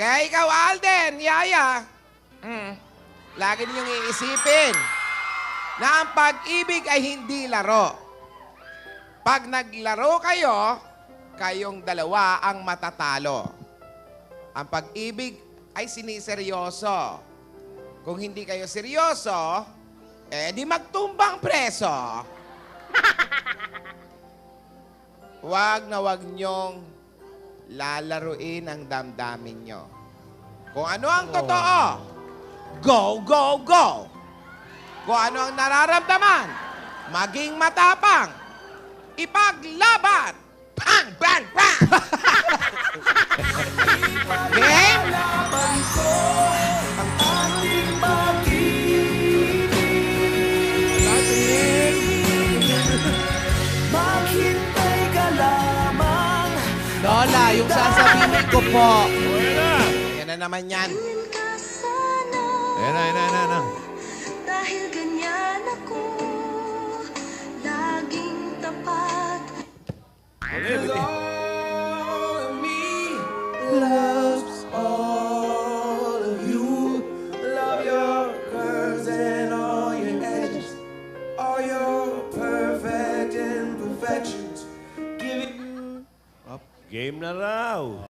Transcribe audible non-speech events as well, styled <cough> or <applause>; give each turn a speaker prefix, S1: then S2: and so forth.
S1: Kaya ikaw, Alden, Yaya, mm, lagi ninyong iisipin na ang pag-ibig ay hindi laro. Pag naglaro kayo, kayong dalawa ang matatalo. Ang pag-ibig ay siniseryoso. Kung hindi kayo seryoso, eh di magtumbang preso. <laughs> Huwag na huwag niyong lalaruin ang damdamin niyo. Kung ano ang totoo, go, go, go! Kung ano ang nararamdaman, maging matapang, ipaglaban! Bang, bang, Lola, yung sasabihin ko po.
S2: Ayan na.
S1: Yan na naman yan.
S2: Ayan na, ayan na, ayan na.
S3: Dahil ganyan ako Laging tapat
S2: Ulit, ulit.
S4: loves all of you. Love your curves and all your edges, all your perfect imperfections.
S2: Game na raw.